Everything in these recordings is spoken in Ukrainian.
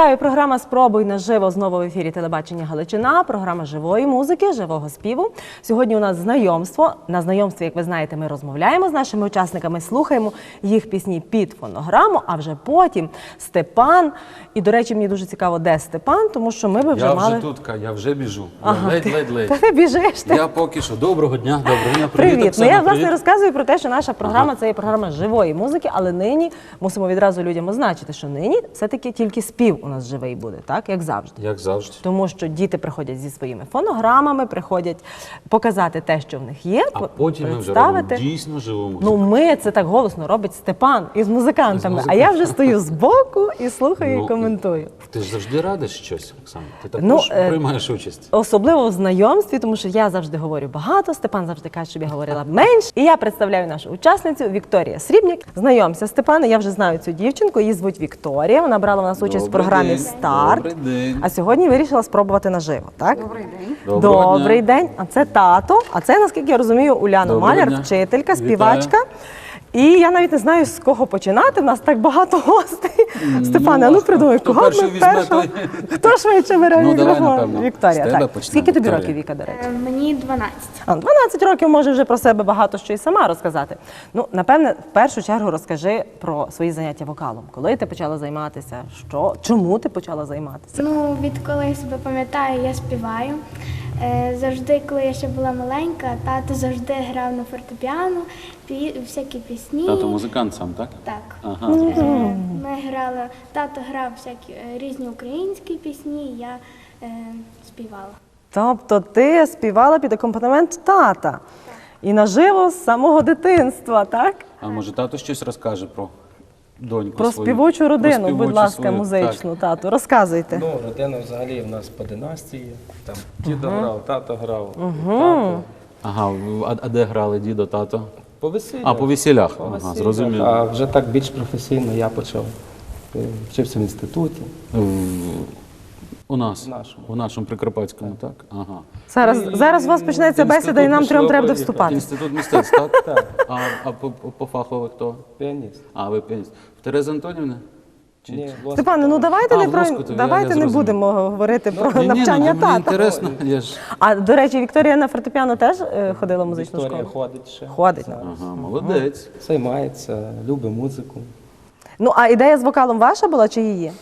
Вітаю! Програма Спробуй наживо знову в ефірі телебачення Галичина. Програма живої музики, живого співу. Сьогодні у нас знайомство. На знайомстві, як ви знаєте, ми розмовляємо з нашими учасниками, слухаємо їх пісні під фонограму. А вже потім Степан. І до речі, мені дуже цікаво, де Степан, тому що ми би вже Я мали. вже тут, я вже біжу. Ага, ледь, ти- ледь, ледь. Та ти біжиш. Ти. Я поки що. Доброго дня, доброго дня. Привіт, Привіт. Ну я власне розказую про те, що наша програма це є програма живої музики, але нині мусимо відразу людям означити, що нині все-таки тільки спів нас живий буде, так як завжди. Як завжди. Тому що діти приходять зі своїми фонограмами, приходять показати те, що в них є, А по- потім ми вже робимо дійсно живу музику. Ну, ми це так голосно робить Степан із музикантами. Із А я вже стою збоку і слухаю Ну, і коментую. Ти ж завжди радиш щось, Оксана. Ти також Ну, е, приймаєш участь. Особливо в знайомстві, тому що я завжди говорю багато, Степан завжди каже, щоб я говорила менш. І я представляю нашу учасницю Вікторія Срібнік. Знайомся, Степане. Я вже знаю цю дівчинку. Її звуть Вікторія. Вона брала в нас участь в Добрий програмі день. Старт. Добрий день. А сьогодні вирішила спробувати наживо. Так Добрий день. Доброго Добрий дня. день. А це тато. А це, наскільки я розумію, Уляна Доброго Маляр, дня. вчителька, Вітаю. співачка. І я навіть не знаю, з кого починати. У нас так багато гостей. Степане, ну придумай, кого ми першого? Хто швидше бере Ну, давай, мікрофон? напевно, Вікторія, з тебе так. почнемо, Скільки тобі Вікторія. років, Віка, до речі? Е, Мені 12. А, 12 років може вже про себе багато що і сама розказати. Ну, напевне, в першу чергу розкажи про свої заняття вокалом. Коли ти почала займатися? Що? Чому ти почала займатися? Ну, відколи я себе пам'ятаю, я співаю. Е, Завжди, коли я ще була маленька, тато завжди грав на фортепіано, пі- всякі пісні. Тато музикант сам, так? Так. Ага. Ми грали, тато грав всякі е, різні українські пісні, і я е, співала. Тобто ти співала під акомпанемент тата. І наживо з самого дитинства, так? А може тато щось розкаже про доньку Про свою? співочу родину, Про співочу будь ласка, свою. музичну, тату. Розказуйте. Ну, родина взагалі в нас по династії. Там дідо грав, тато грав, тато. Ага, а, а де грали дідо, тато? По весіллях. А, по весілях. По Ага, весіллях. зрозуміло. А вже так більш професійно я почав. Е, Вчився в інституті. В- У нас, В нашому. у нашому Прикарпатському, так? Ага. Зараз, І- зараз у вас почнеться бесіда, і нам трьом треба вступати. Інститут мистецтв, так? Так. А, а по, по, по фаху хто? Піаніст. А, ви піаніст. В Терези Антонівни? Чи- Ні, Степане, ну давайте А, не про Лоскутові, давайте я не будемо говорити про Ні, ні, навчання ну, мені тата. інтересно, я ж... А до речі, Вікторія на фортепіано теж е, ходила в музичну Вікторія школу? ходить ще. Ходить. Зараз. Ага, молодець. Займається, любить музику. Ну а ідея з вокалом ваша була чи її?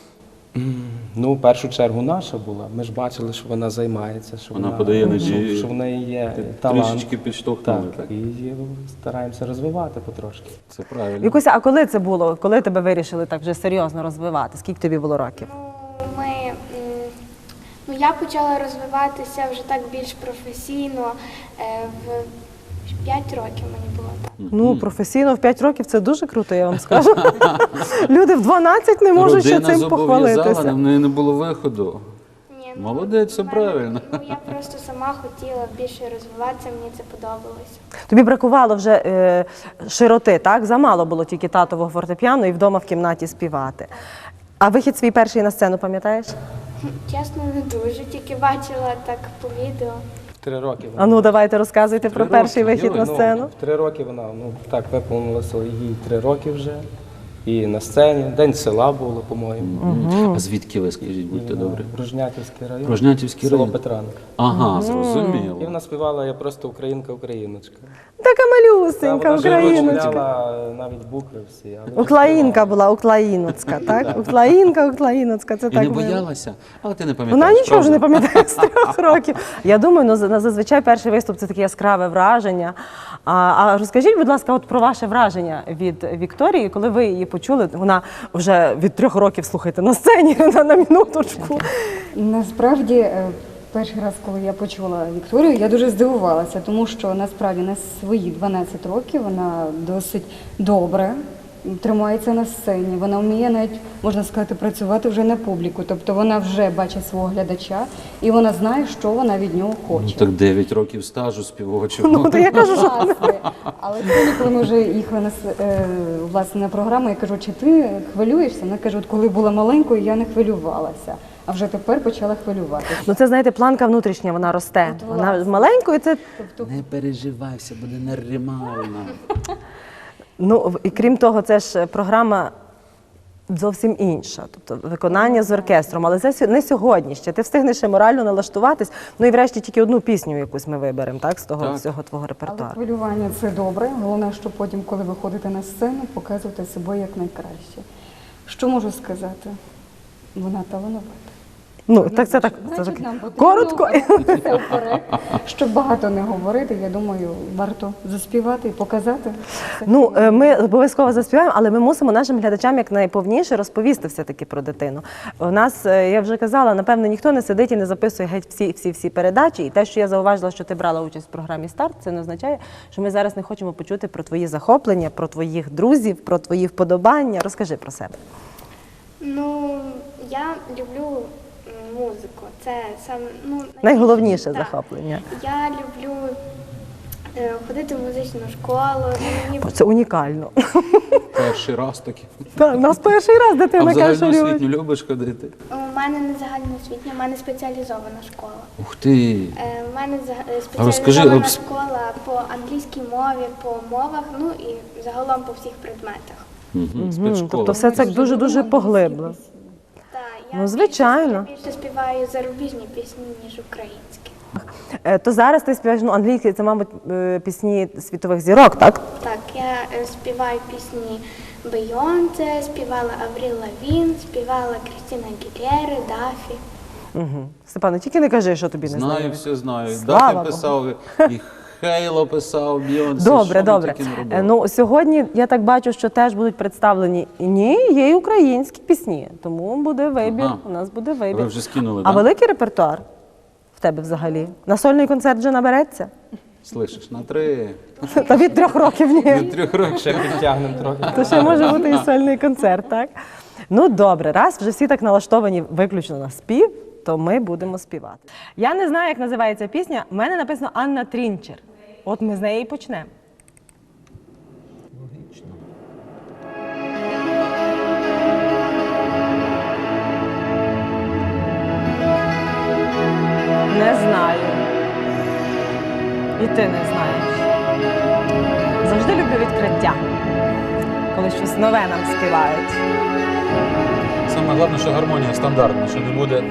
Ну, в першу чергу наша була. Ми ж бачили, що вона займається, що Вона вона, подає що, надії. що в неї є Ти талант. трішечки підштовхнули, Так, так? і її стараємося розвивати потрошки. Це правильно. Вікуся, а коли це було? Коли тебе вирішили так вже серйозно розвивати? Скільки тобі було років? Ну, ми, ну, я почала розвиватися вже так більш професійно. е, В 5 років мені було так. Ну, професійно в 5 років це дуже круто, я вам скажу. Люди в 12 не можуть ще Родина цим зобов'язала, похвалитися. в неї не було виходу. Ні, ну, Молодець, все в мене- правильно. Ну, я просто сама хотіла більше розвиватися, мені це подобалося. Тобі бракувало вже е, широти, так? Замало було тільки татового фортепіано і вдома в кімнаті співати. А вихід свій перший на сцену, пам'ятаєш? Чесно, не дуже, тільки бачила так по відео. В три роки вона. А ну давайте розказуйте про Три перший роки, вихід на йой, сцену. В три роки вона, ну так, виповнилося їй три роки вже. І на сцені. День села було, по-моєму. А звідки ви, скажіть, будьте добрі? Рожнятівський район. Рожнятівський село район. Петранка. Ага, І зрозуміло. вона співала я просто українка-україночка. Така Та малюсенька вона вже україночка. навіть букви всі. але Українка була, українська, так? Українка, українська, це І так не боялася, але ти не пам'ятаєш. Вона нічого вже не правда? пам'ятає з трьох років. Я думаю, ну за- зазвичай перший виступ це таке яскраве враження. А, а розкажіть, будь ласка, от про ваше враження від Вікторії, коли ви її почули. Вона вже від трьох років слухайте на сцені на, на минуточку. Насправді, е, перший раз, коли я почула Вікторію, я дуже здивувалася, тому що насправді на свої 12 років вона досить добре тримається на сцені. Вона вміє навіть, можна сказати, працювати вже на публіку. Тобто вона вже бачить свого глядача і вона знає, що вона від нього Ну, хоче. так 9 років стажу співочого. Ну, то я кажу, що Але коли ми вже їхали на е, власне на програму, я кажу, чи ти хвилюєшся? Вона каже, от коли була маленькою, я не хвилювалася, а вже тепер почала хвилюватися. ну це знаєте, планка внутрішня, вона росте. От, Вона з маленькою це Не переживай, все буде нормально. Ну, і крім того, це ж програма зовсім інша. Тобто виконання з оркестром, але це не сьогодні ще. Ти встигнеш ще морально налаштуватись. Ну і врешті тільки одну пісню якусь ми виберемо, так, з того Так. всього твого Але репертуару. хвилювання це добре. Головне, що потім, коли виходите на сцену, показувати себе як найкраще. Що можу сказати? Вона талановита. Ну, так це так, це так нам потрібно коротко. рухатися вперед. Щоб багато не говорити, я думаю, варто заспівати і показати. Ну, е, ми обов'язково заспіваємо, але ми мусимо нашим глядачам як найповніше розповісти все-таки про дитину. У нас, е, я вже казала, напевно, ніхто не сидить і не записує геть всі, всі, всі передачі. І те, що я зауважила, що ти брала участь в програмі Старт, це не означає, що ми зараз не хочемо почути про твої захоплення, про твоїх друзів, про твої вподобання. Розкажи про себе. Ну, я люблю музику. Це саме ну, Найголовніше так. захоплення. Я люблю е, ходити в музичну школу. Мені Це унікально. Перший раз таки. Та, у нас перший раз дитина каже, що любить. загальноосвітню любиш ходити? у мене не загальноосвітня, у мене спеціалізована школа. Ух ти! Е, У мене за- е, А розкажи, спеціалізована школа по англійській мові, по мовах, ну і загалом по всіх предметах. Угу, Мгм, спецшкола. Тобто все це дуже-дуже поглиблено. Ну, звичайно. Більше, більше співаю зарубіжні пісні, ніж українські. Е, То зараз ти співаєш ну, англійські, це, мабуть, е, пісні світових зірок, так? Так, я е, співаю пісні Бейонце, співала Авріл Лавін, співала Крістіна Гілєри, Дафі. Угу. Степане, тільки не кажи, що тобі не Знаю, знаю. все знаю. Слава Дафі Богу. писав, і Хейло писав, Бійонсе. Добре, що добре. Е. Ну сьогодні я так бачу, що теж будуть представлені ні, є й українські пісні. Тому буде вибір. Ага. У нас буде вибір. Ви вже скинули, а да? великий репертуар в тебе взагалі? На сольний концерт вже набереться? Слышиш, на три. Та від трьох років ні. Від трьох років. Ще підтягнемо трохи. То ще може бути і сольний концерт, так? Ну добре, раз вже всі так налаштовані виключно на спів, то ми будемо співати. Я не знаю, як називається пісня. У мене написано Анна Трінчер. От ми з неї і почнемо. Не знаю. І ти не знаєш. Завжди люблю відкриття, коли щось нове нам співають. Саме головне, що гармонія стандартна, що не буде.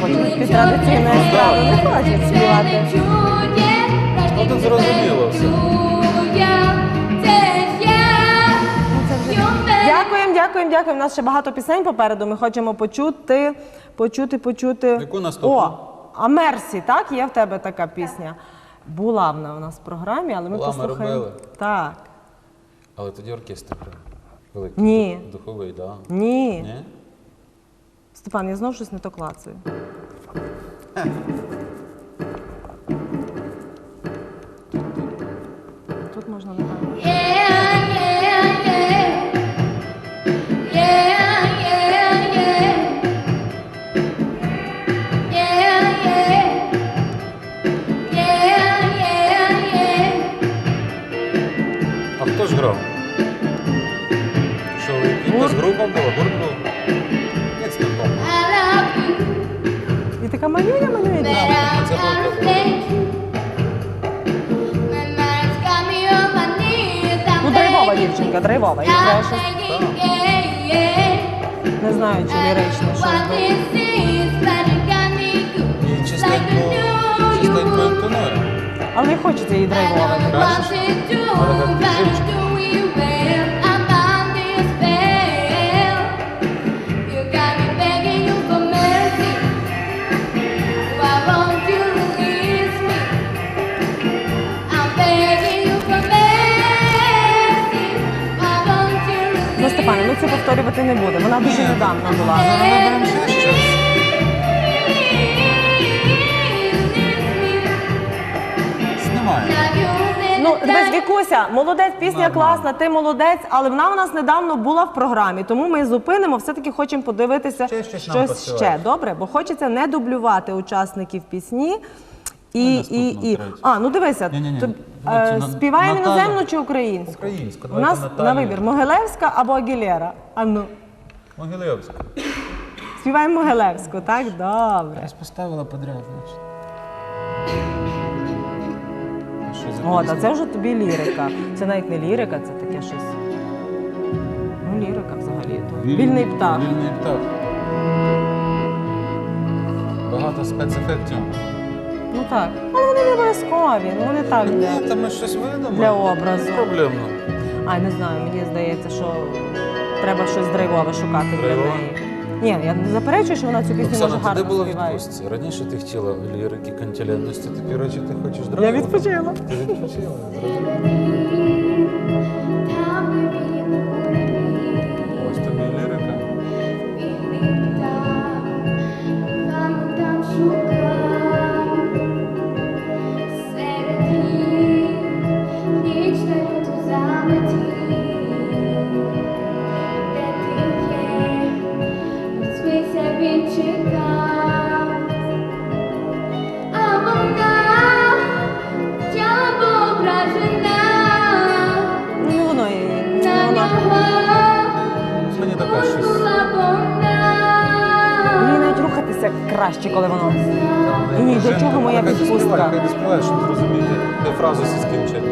Хочуть. Під традиційну естраду не хочуть співати. Ну, тут зрозуміло все. Дякуємо, дякуємо, дякуємо. У нас ще багато пісень попереду. Ми хочемо почути, почути, почути. Яку наступну? О, а Мерсі, так? Є в тебе така пісня. Була вона у нас в програмі, але ми Була, ми послухаємо. робили. Так. Але тоді оркестр грав. Великий. Ні. Духовий, так. Да. Ні. Ні? Степан, я знов щось не то клацаю. Тут можна. А хто ж грав? Що приходила, гурту. Як з knees. I'm Ну, драйвова дівчинка, драйвова. Begging, yeah, yeah. не знаю, чи лірично it got me. І чистенько you. інтонує. Але хочеться її I драйвовити. Ну, ми це повторювати не будемо. Вона дуже недавно була. Наберемо ще щось. Знімає. Ну, дивись, Вікуся, молодець, пісня Нормально. класна, ти молодець, але вона у нас недавно була в програмі, тому ми зупинимо, все-таки хочемо подивитися Ще щось нам щось поспіваєш. ще. Добре? Бо хочеться не дублювати учасників пісні. І, Ну, і, наступну, і. третю. А, ну дивися, Ні-ні-ні, е, на- співаємо Наталю. іноземну чи українську? Українську, У давайте нас на вибір Могилевська або Агілєра. А ну, Могилевська. співаємо Могилевську, так? Добре. Десь поставила подряд, значить. А що за О, пісня? та це вже тобі лірика. Це навіть не лірика, це таке щось. Ну, лірика взагалі. Вільний птах. Вільний птах. Багато спецефектів. Ну так. Вони не обов'язкові, ну вони так для, Ні, та ми щось видимо. для образу. Проблемно. Ай, не знаю, мені здається, що треба щось драйвове шукати для неї. Ні, я не заперечую, що вона цю пісню Оксана, може ти де гарно була в співає. відпустці? Раніше ти хотіла лірики, континентності, такі речі ти хочеш драйву? Я відпочила. Ти відпочила, зрозуміло. Краще, коли воно. Ні, до чого моя доспіває, Хай доспіває, щоб зрозуміти, де фразу всі скінчити.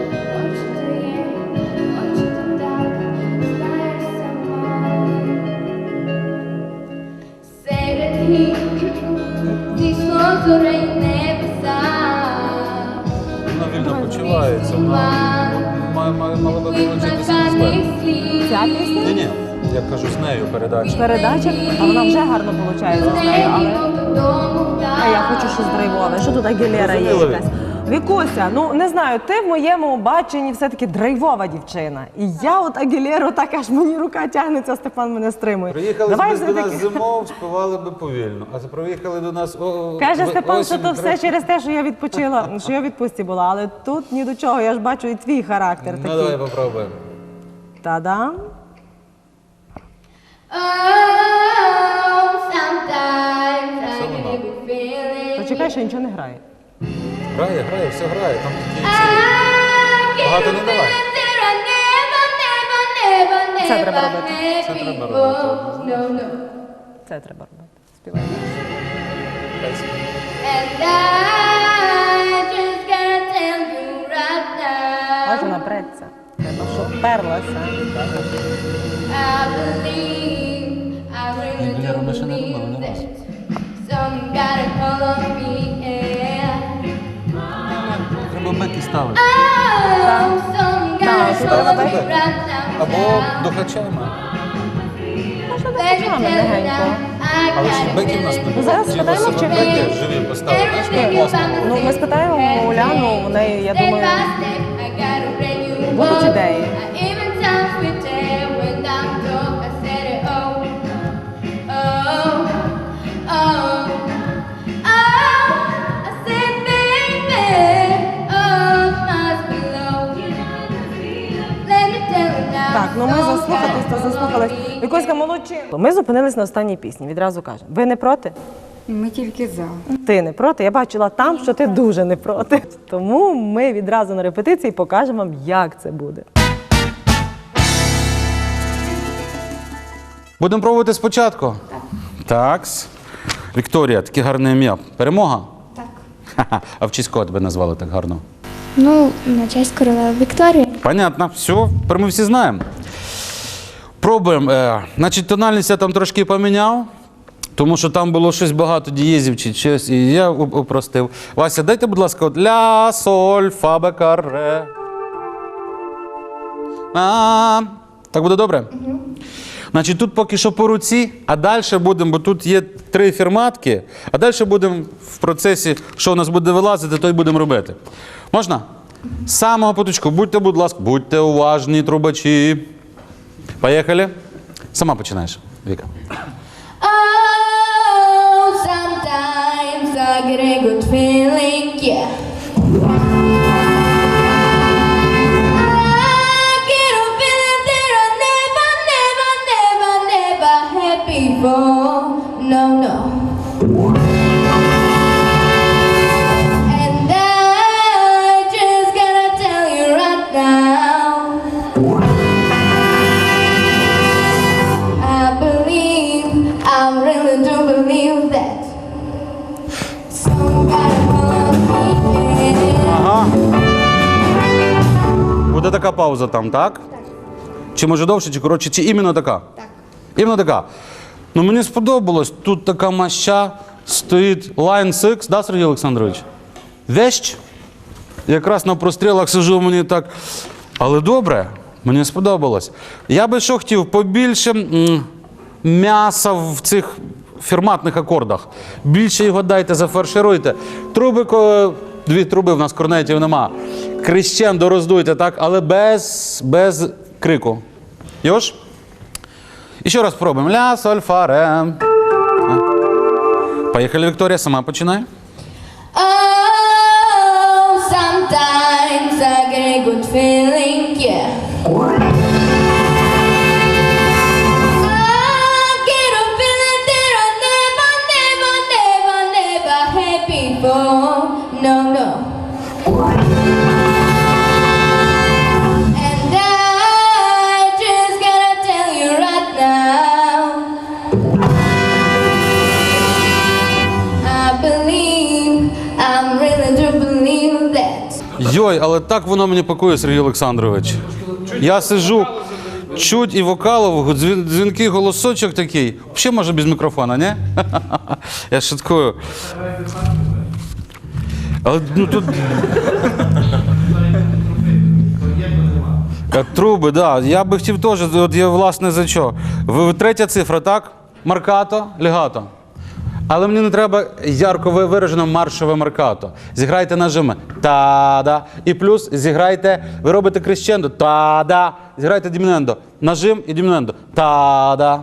Вона вільно почувається, вона мала би долучитися. Ця пісня? Ні, ні, я кажу з нею передача. Передача, а вона вже гарно виходить з нею, але. Драйвове. Що тут Агілера є якась? Вікуся, ну не знаю, ти в моєму баченні все-таки драйвова дівчина. І я от Агілеру так аж мені рука тягнеться, Степан мене стримує. Приїхали Давай би до нас все-таки. зимов, співали би повільно. А приїхали до нас. О, Каже в- Степан, осінь, що то все через те, що я відпочила, що я в відпустці була. Але тут ні до чого, я ж бачу і твій характер Ну давай такий. попробуємо. Та-дам. Почекай, що нічого не грає. Грає, грає, все грає, там такі ці. Багато не давай. Це треба робити. Це треба робити. Це треба робити. Співай. Ось вона преться. Треба, щоб перлася. I believe, now. Або до Можна tell you легенько. Але ж беків нас не було. зараз спитаємо, себе чи беки живі поставили. Було. Ну, ми спитаємо Уляну, у неї, я думаю, будуть ідеї. Так, ну ми заслухатись, то заслухались. Вікуська молодчина. Ми зупинились на останній пісні. Відразу кажемо. Ви не проти? Ми тільки за. Ти не проти. Я бачила там, що ти дуже не проти. Тому ми відразу на репетиції покажемо вам, як це буде. Будемо пробувати спочатку? Так. Вікторія, таке гарне ім'я. Перемога? Так. Ха-ха. А в честь кого тебе назвали так гарно? Ну, на честь королеви Вікторії. Понятно, все, тепер ми всі знаємо. Пробуємо. Е, значить, тональність я там трошки поміняв, тому що там було щось багато дієзів чи щось, і я уп- упростив. Вася, дайте, будь ласка, от ля, соль, фа, бе, ка, ре. А, так буде добре? Значить, тут поки що по руці, а далі будемо, бо тут є три фірматки, а далі будемо в процесі, що у нас буде вилазити, то й будемо робити. Можна? З самого поточку, будьте, будь ласка, будьте уважні, трубачі. Поїхали. Сама починаєш, Віка. Oh, sometimes I get a good feeling, yeah. Wants me. Ага. Буде така пауза там, так? Так. Чи може довше, чи коротше, чи іменно така? Так. Іменно така. Ну мені сподобалось, тут така маща стоїть Line 6, да, Сергій Олександрович? Вещ. Якраз на прострілах сижу мені так. Але добре, мені сподобалось. Я би що хотів побільше м'яса в цих фірматних акордах. Більше його дайте, зафаршируйте. Труби, дві труби в нас корнетів нема. Крещендо роздуйте, так, але без, без крику. Йош? І ще раз пробуємо. Ля, соль, фа, ре. А? Поїхали, Вікторія, сама починай. Oh, sometimes I get a good feeling, yeah. Йой, але так воно мені пакує, Сергій Олександрович. Я сижу, чуть і вокалового, дзвінкий голосочок такий. Взагалі може без мікрофона, ні? Я шуткую. Але ну тут. Е, Труби, так. Да. Я би хотів теж, от я власне за що. В- Третя цифра, так? Маркато, легато. Але мені не треба ярко виражено маршове маркато. Зіграйте нажими та-да. І плюс зіграйте, ви робите крещендо та-да. Зіграйте дімінендо. Нажим і дімінендо. Та-да.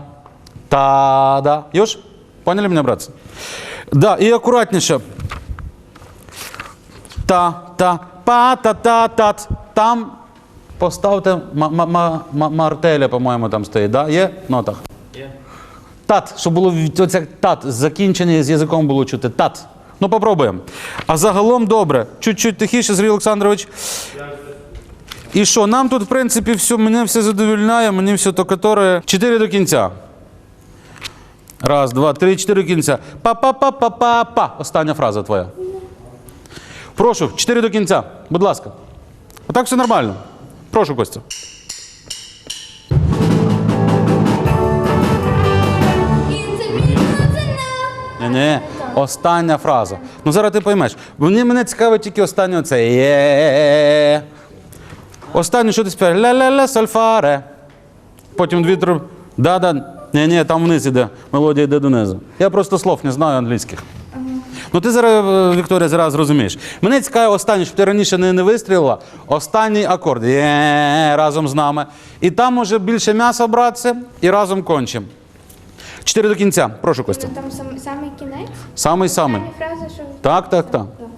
Та-да. Йош? Поняли мене, братці? Да, і акуратніше. Та, та, па, та, та, тат. Там поставте ма- ма- мартеля, по-моєму, там стоїть. Да? Є нотах? Тат, щоб було оце тат, закінчення з язиком було чути. Тат. Ну, попробуємо. А загалом добре. Чуть-чуть тихіше, Сергій Олександрович. І що, нам тут, в принципі, все, мене все задовольняє, мені все то которе. Чотири до кінця. Раз, два, три, чотири до кінця. Па-па-па-па-па-па. Остання фраза твоя. Прошу, чотири до кінця. Будь ласка. Отак все нормально. Прошу, Костя. Ні, ні, остання фраза. Ну зараз ти поймеш. Мені мене цікавить тільки останнє оце. Є. Останнє, що ти співаєш? Ля-ля-ля, сольфаре. Потім дві три. Да-да. Ні, ні, там вниз іде. Мелодія йде донизу. Я просто слов не знаю англійських. Ну ти зараз, е, Вікторія, зараз зрозумієш. Мене цікавить останнє, щоб ти раніше не, не вистрілила. Останній акорд. Є разом з нами. І там може більше м'яса братися і разом кончимо. Чотири до кінця. Прошу, Костя. Там сам, самий кінець, Самий самий. самі фрази, що Так, так, так. Добре.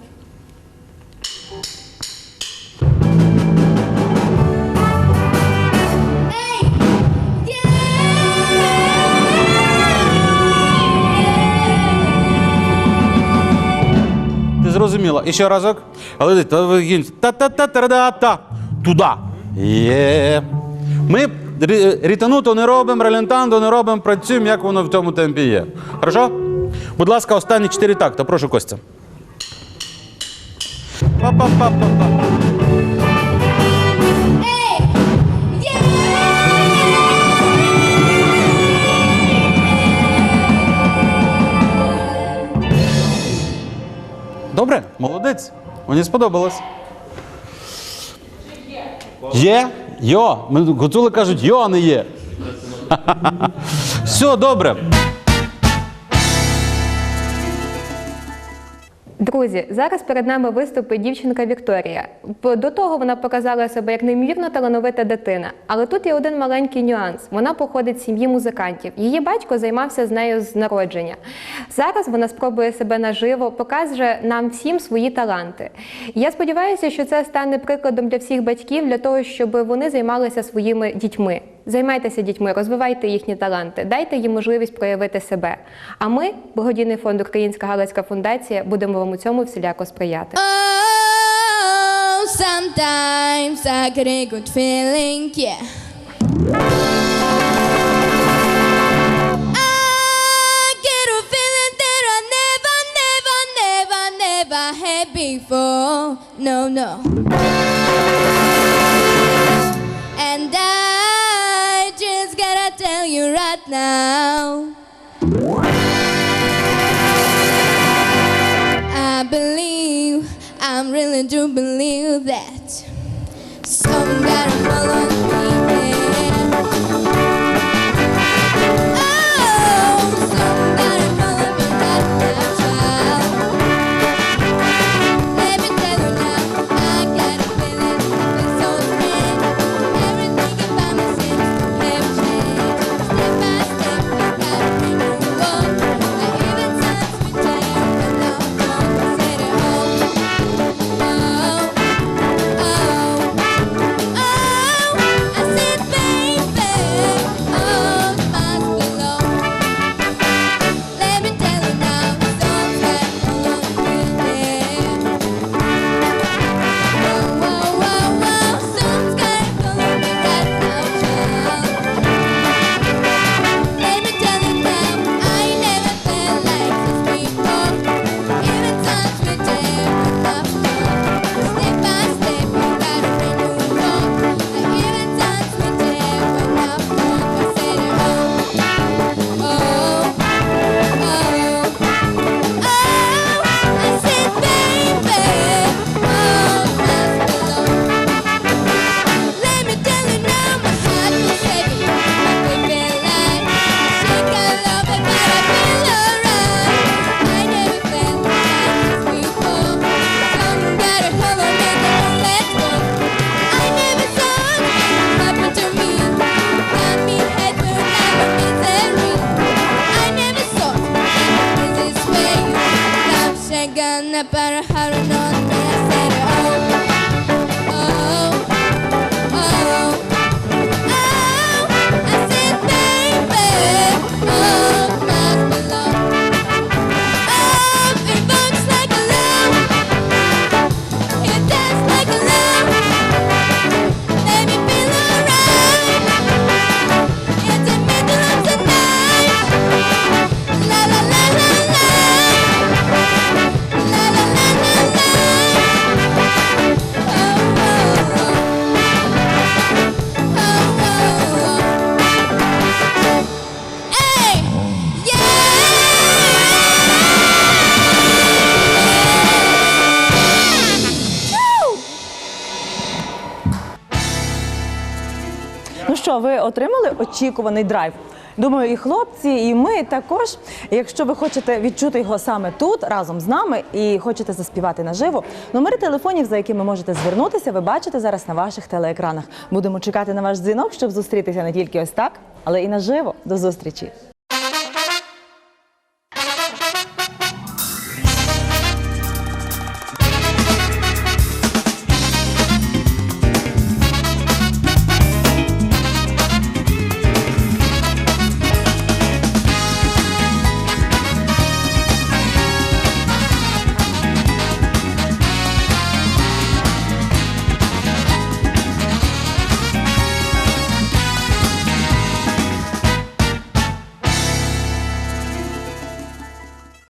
Ти зрозуміла. І ще разок. Але та- та та та та та Туди. Є. Ми рі- рітануто не робимо, релентандо не робимо, працюємо, як воно в цьому темпі є. Хорошо? Будь ласка, останні чотири такта. Прошу, Костя. Па-па-па-па-па. Добре, молодець. Мені сподобалось. Є? Йо. Гуцули кажуть, йо, а не є. Все, добре. Друзі, зараз перед нами виступить дівчинка Вікторія. До того вона показала себе як неймовірно талановита дитина. Але тут є один маленький нюанс. Вона походить з сім'ї музикантів. Її батько займався з нею з народження. Зараз вона спробує себе наживо, покаже нам всім свої таланти. Я сподіваюся, що це стане прикладом для всіх батьків для того, щоб вони займалися своїми дітьми. Займайтеся дітьми, розвивайте їхні таланти, дайте їм можливість проявити себе. А ми, благодійний фонд Українська Галицька фундація, будемо вам у цьому всіляко сприяти. Oh, sometimes I get a good feeling, yeah. Before. No, no. Now. I believe, I really do believe that очікуваний драйв? Думаю, і хлопці, і ми також. Якщо ви хочете відчути його саме тут, разом з нами, і хочете заспівати наживо, номери телефонів, за якими можете звернутися, ви бачите зараз на ваших телеекранах. Будемо чекати на ваш дзвінок, щоб зустрітися не тільки ось так, але і наживо. До зустрічі!